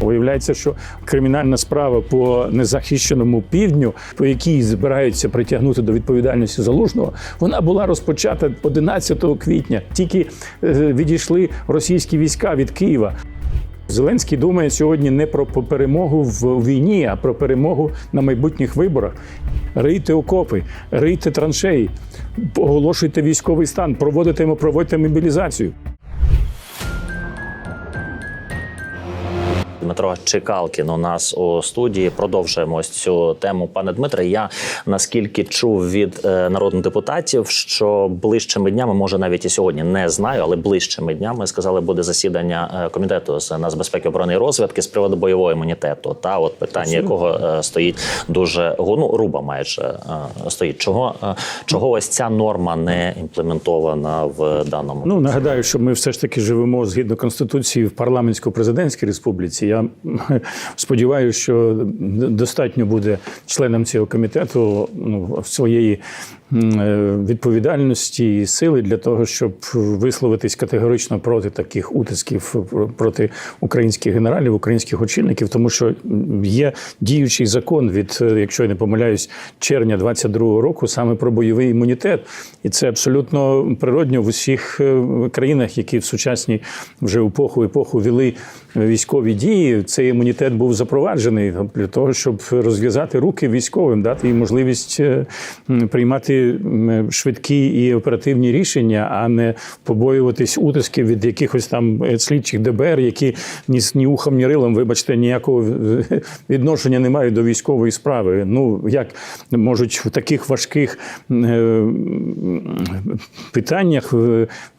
Виявляється, що кримінальна справа по незахищеному півдню, по якій збираються притягнути до відповідальності залужного, вона була розпочата 11 квітня. Тільки е, відійшли російські війська від Києва. Зеленський думає сьогодні не про перемогу в війні, а про перемогу на майбутніх виборах. Рийте окопи, рийте траншеї, оголошуйте військовий стан, проводите, проводьте мобілізацію. Дмитро Чекалкін у нас у студії. Продовжуємо ось цю тему. Пане Дмитре, я наскільки чув від е, народних депутатів, що ближчими днями, може навіть і сьогодні не знаю, але ближчими днями сказали, буде засідання е, комітету з нацбезпеки оборони і розвідки з приводу бойового імунітету. Та от питання, якого е, стоїть дуже ну, руба майже е, стоїть. Чого е, чого ось ця норма не імплементована в даному? Ну нагадаю, що ми все ж таки живемо згідно конституції в парламентсько-президентській республіці. Я сподіваюся, що достатньо буде членам цього комітету ну, своєї е, відповідальності і сили для того, щоб висловитись категорично проти таких утисків проти українських генералів, українських очільників, тому що є діючий закон від, е, якщо я не помиляюсь, червня 22-го року саме про бойовий імунітет, і це абсолютно природньо в усіх е, країнах, які в сучасній вже епоху епоху вели військові дії. Цей імунітет був запроваджений для того, щоб розв'язати руки військовим, дати їм можливість е, приймати швидкі і оперативні рішення, а не побоюватись утисків від якихось там е, слідчих ДБР, які ні ні ухом, ні рилом, вибачте, ніякого е, відношення не мають до військової справи. Ну як можуть в таких важких питаннях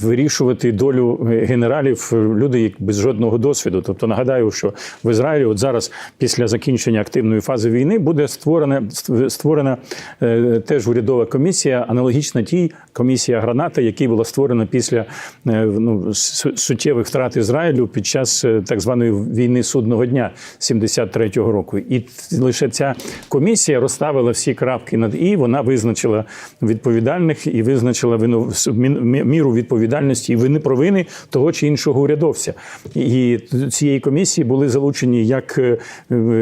вирішувати долю генералів люди без жодного досвіду. Тобто нагадаю, що в Ізраїлі, от зараз, після закінчення активної фази війни, буде створена створена теж урядова комісія, аналогічна тій комісія граната, яка була створена після е, ну, суттєвих втрат Ізраїлю під час е, так званої війни судного дня 73-го року. І лише ця комісія розставила всі крапки над і вона визначила відповідальних і визначила вину мі- мі- міру відповідальності і вини провини того чи іншого урядовця. І цієї комісії були залучені як е,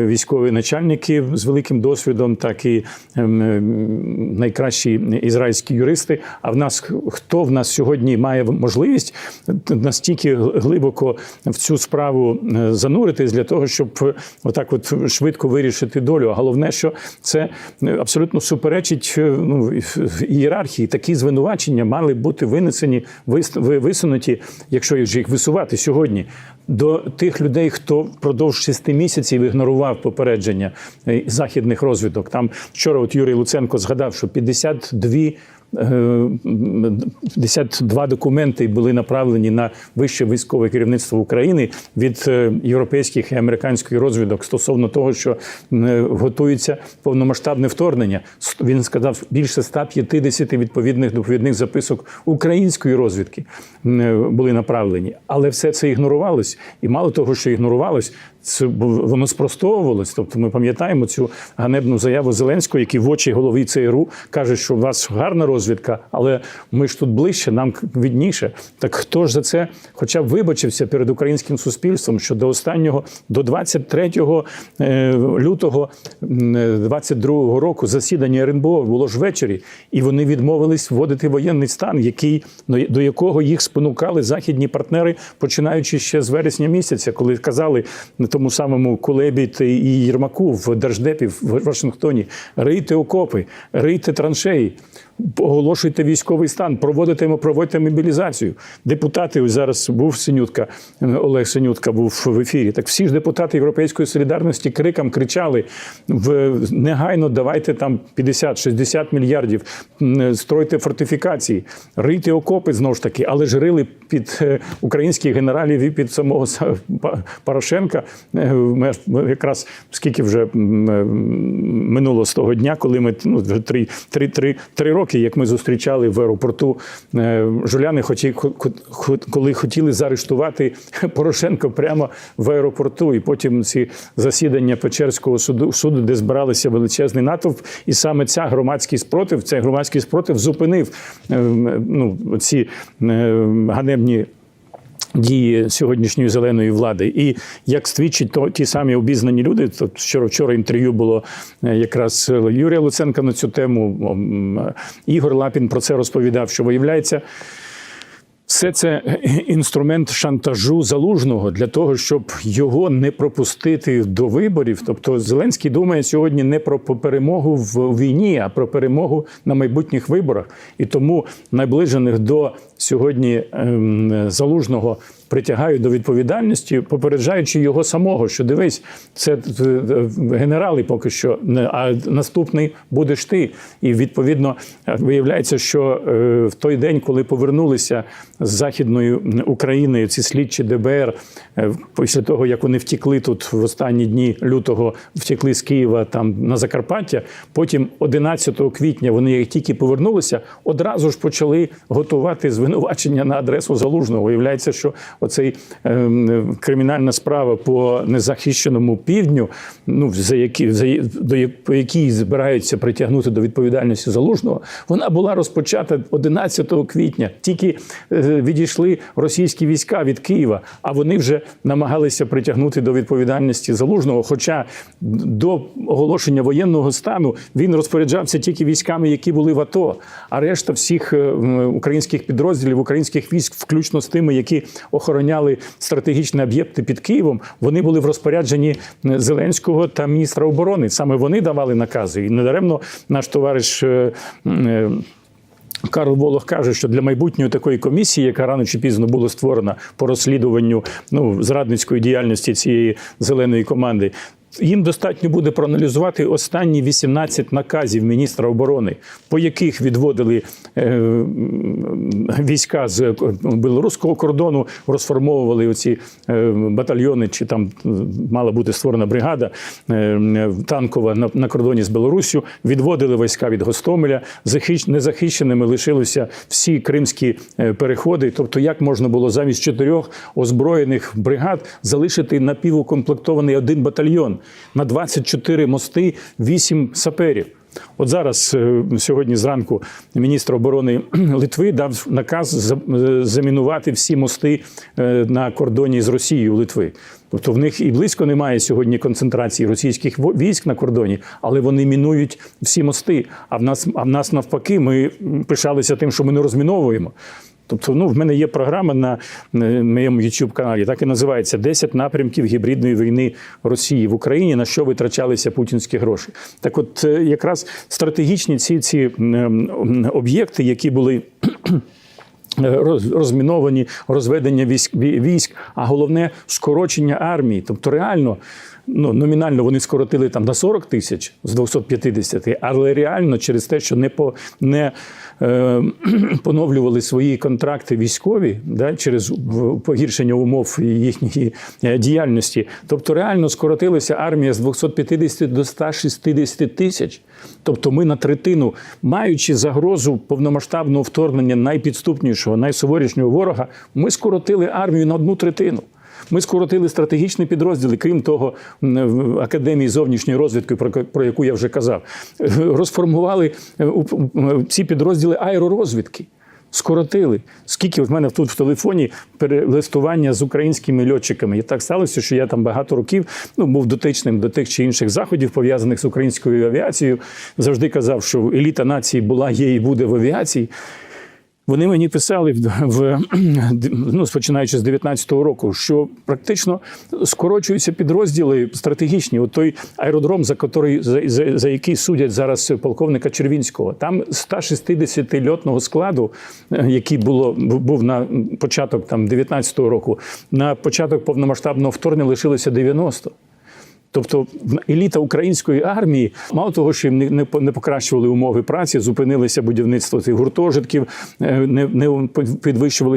військові начальники з великим досвідом, так і ем, ем, найкращі ізраїльські юристи. А в нас хто в нас сьогодні має можливість настільки глибоко в цю справу е, зануритись для того, щоб отак, от швидко вирішити долю. А головне, що це абсолютно суперечить е, ну, ієрархії. Такі звинувачення мали бути винесені, вис- висунуті, якщо їх висувати сьогодні, до тих людей, хто впродовж шести місяців ігнорував попередження е, західних розвідок. Там вчора от Юрій Луценко згадав, що 52 е, 52 документи були направлені на вище військове керівництво України від е, європейських і американських розвідок стосовно того, що е, готується повномасштабне вторгнення. Він сказав більше 150 відповідних доповідних записок української розвідки е, були направлені, але все це ігнорувалось, і мало того, що ігнорувалось. Це воно спростовувалось. Тобто, ми пам'ятаємо цю ганебну заяву Зеленського, який в очі голови ЦРУ каже, що у вас гарна розвідка, але ми ж тут ближче, нам відніше. Так хто ж за це, хоча б вибачився перед українським суспільством, що до останнього, до 23 е, лютого м, е, 22 року засідання РНБО було ж ввечері, і вони відмовились вводити воєнний стан, який ну, до якого їх спонукали західні партнери, починаючи ще з вересня місяця, коли казали тому самому Кулебі і Єрмаку в Держдепі в Вашингтоні: рийте окопи, рийте траншеї. Оголошуйте військовий стан, проводите проводьте мобілізацію. Депутати ось зараз був Синютка, е, Олег Синютка був в ефірі. Так всі ж депутати Європейської солідарності криком кричали: в негайно давайте там 50-60 мільярдів, стройте фортифікації, рийте окопи знову ж таки, але ж рили під е, українських генералів і під самого Порошенка. Е, Якраз скільки вже е, минуло з того дня, коли ми ну, вже три, три, три, три роки, як ми зустрічали в аеропорту е, Жуляни, хоті, хо- хо- коли хотіли заарештувати Порошенко прямо в аеропорту, і потім ці засідання Печерського суду, суду, де збиралися величезний натовп, і саме ця громадський спротив, цей громадський спротив зупинив е, ну, ці е, ганебні Дії сьогоднішньої зеленої влади, і як свідчить то ті самі обізнані люди, то вчора вчора інтерв'ю було е, якраз Юрія Луценка на цю тему. е, Ігор Лапін про це розповідав, що виявляється. Все це інструмент шантажу залужного для того, щоб його не пропустити до виборів. Тобто Зеленський думає сьогодні не про перемогу в війні, а про перемогу на майбутніх виборах. І тому наближених до сьогодні ем, залужного притягають до відповідальності, попереджаючи його самого, що дивись, це е, е, генерали поки що, а наступний будеш ти. І відповідно е, виявляється, що в той день, коли повернулися з західної України ці слідчі ДБР, після того як вони втікли тут в останні дні лютого, втекли з Києва там на Закарпаття. Потім 11 квітня вони як тільки повернулися, одразу ж почали готувати звинувачення на адресу залужного. Виявляється, що оцей ем, кримінальна справа по незахищеному півдню, ну за які за до по якій збираються притягнути до відповідальності залужного, вона була розпочата 11 квітня. Тільки е, відійшли російські війська від Києва, а вони вже намагалися притягнути до відповідальності залужного. Хоча до оголошення воєнного стану він розпоряджався тільки військами, які були в АТО, а решта всіх е, українських підрозділів, українських військ, включно з тими, які охороняли стратегічні об'єкти під Києвом, вони були в розпорядженні е, Зеленського та міністра оборони. Саме вони давали накази. І недаремно наш товариш. е, е, Карл Волох каже, що для майбутньої такої комісії, яка рано чи пізно була створена по розслідуванню ну, зрадницької діяльності цієї зеленої команди. Їм достатньо буде проаналізувати останні 18 наказів міністра оборони, по яких відводили е, війська з білоруського кордону, розформовували оці е, батальйони, чи там е, мала бути створена бригада е, танкова на, кордоні з Білоруссю, відводили війська від Гостомеля, захищ, незахищеними лишилися всі кримські е, переходи. Тобто, як можна було замість чотирьох озброєних бригад залишити напівукомплектований один батальйон на 24 мости, 8 саперів. От зараз е, сьогодні зранку міністр оборони Литви дав наказ е, замінувати всі мости е, на кордоні з Росією Литви. Тобто в них і близько немає сьогодні концентрації російських військ на кордоні, але вони мінують всі мости. А в нас, а в нас навпаки, ми пишалися тим, що ми не розміновуємо. Тобто, ну, в мене є програма на моєму youtube каналі, так і називається «10 напрямків гібридної війни Росії в Україні, на що витрачалися путінські гроші. Так, от е, якраз стратегічні ці, ці об'єкти, які були. Роз- Розміновані розведення військ, військ, а головне скорочення армії. Тобто, реально, ну номінально вони скоротили там на 40 тисяч з 250, але реально через те, що не по не е, поновлювали свої контракти військові, да, через погіршення умов їхньої е, діяльності. Тобто, реально скоротилася армія з 250 до 160 тисяч. Тобто, ми на третину, маючи загрозу повномасштабного вторгнення найпідступнішого, найсуворішнього ворога, ми скоротили армію на одну третину. Ми скоротили стратегічні підрозділи, крім того, в академії зовнішньої розвідки, про, яку я вже казав, розформували е, ці підрозділи аеророзвідки. Скоротили. Скільки в мене тут в телефоні перелистування з українськими льотчиками. І так сталося, що я там багато років ну, був дотичним до тих чи інших заходів, пов'язаних з українською авіацією. Завжди казав, що еліта нації була, є і буде в авіації. Вони мені писали в, ну, починаючи з 19-го року, що практично скорочуються підрозділи стратегічні. От той аеродром, за який, за, за, за який судять зараз полковника Червінського, там 160 льотного складу, е, який було був на початок там 19-го року, на початок повномасштабного вторгнення лишилося 90. Тобто еліта української армії, мало того, що їм не, не, по- не покращували умови праці, зупинилися будівництво цих гуртожитків, е, не, не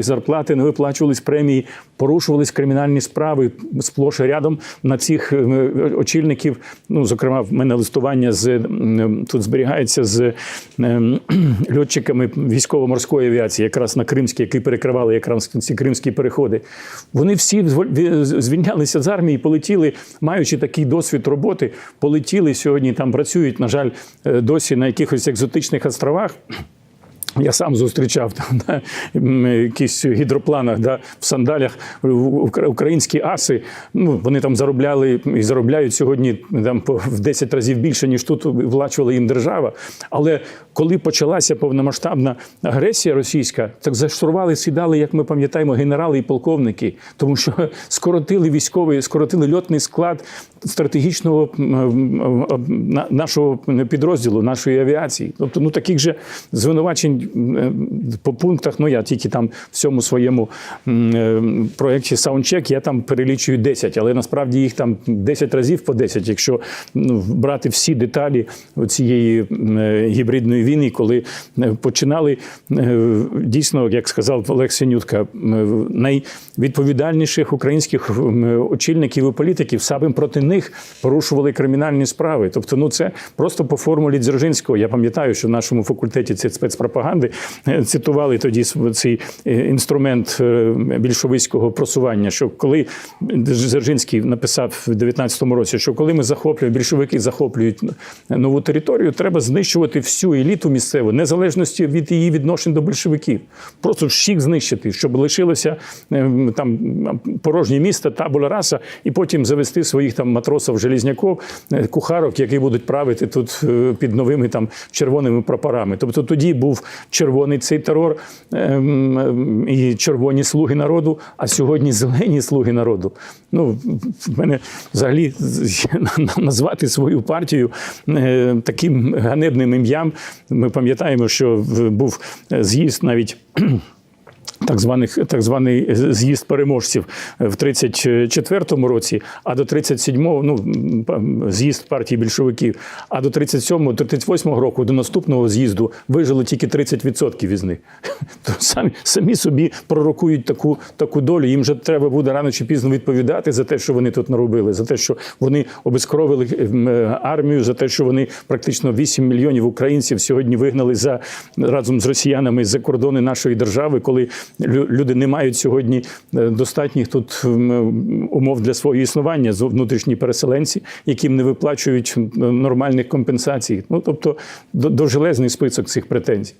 зарплати, не виплачувались премії, порушувались кримінальні справи сплош рядом на цих е, очільників. Ну, зокрема, в мене листування з тут зберігається з ем, льотчиками військово-морської авіації, якраз на Кримській, які перекривали якраз ці кримські переходи. Вони всі звільнялися з армії, полетіли, маючи такий досвід роботи, полетіли сьогодні. Там працюють, на жаль, е, досі на якихось екзотичних островах. Я сам зустрічав там на м, якісь гідропланах, да, в сандалях українські аси. Ну вони там заробляли і заробляють сьогодні там в 10 разів більше, ніж тут влачувала їм держава. Але коли почалася повномасштабна агресія російська, так заштурвали, сідали, як ми пам'ятаємо, генерали і полковники, тому що скоротили військовий, скоротили льотний склад стратегічного нашого підрозділу, нашої авіації. Тобто, ну таких же звинувачень по пунктах. Ну я тільки там в цьому своєму е, проєкті Soundcheck, я там перелічую 10, але насправді їх там 10 разів по 10, якщо ну, брати всі деталі цієї е, гібридної війни, коли е, починали дійсно, як сказав Олег Синютка, найвідповідальніших українських очільників і політиків саме проти них порушували кримінальні справи. Тобто, ну це просто по формулі Дзержинського. Я пам'ятаю, що в нашому факультеті ці спецпропаганди е, цитували тоді цей е, інструмент е, більшовицького просування. Що коли Дзержинський написав в 19-му році, що коли ми захоплюємо більшовики захоплюють нову територію, треба знищувати всю еліту місцеву, незалежності від її відношень до большевиків. Просто всіх знищити, щоб лишилося там порожнє місто, табула раса, і потім завести своїх там матросів, желізняків, е, кухарок, які будуть правити тут під новими там червоними прапорами. Тобто тоді був червоний цей терор ем, ем, і червоні слуги народу, а сьогодні зелені слуги народу. Ну, в мене взагалі назвати свою партію е, таким ганебним ім'ям. Ми пам'ятаємо, що був е, з'їзд навіть. Так званих так званий з'їзд переможців в 34-му році, а до 37-го, ну з'їзд партії більшовиків, а до 37-го, до 38-го року, до наступного з'їзду вижило тільки 30% із них. То самі, самі собі пророкують таку, таку долю. Їм же треба буде рано чи пізно відповідати за те, що вони тут наробили, за те, що вони обезкровили ем, армію, за те, що вони практично 8 мільйонів українців сьогодні вигнали за разом з росіянами за кордони нашої держави, коли люди не мають сьогодні е, достатніх тут умов для свого існування, внутрішні переселенці, яким не виплачують нормальних компенсацій. Ну тобто до- довжелезний список цих претензій.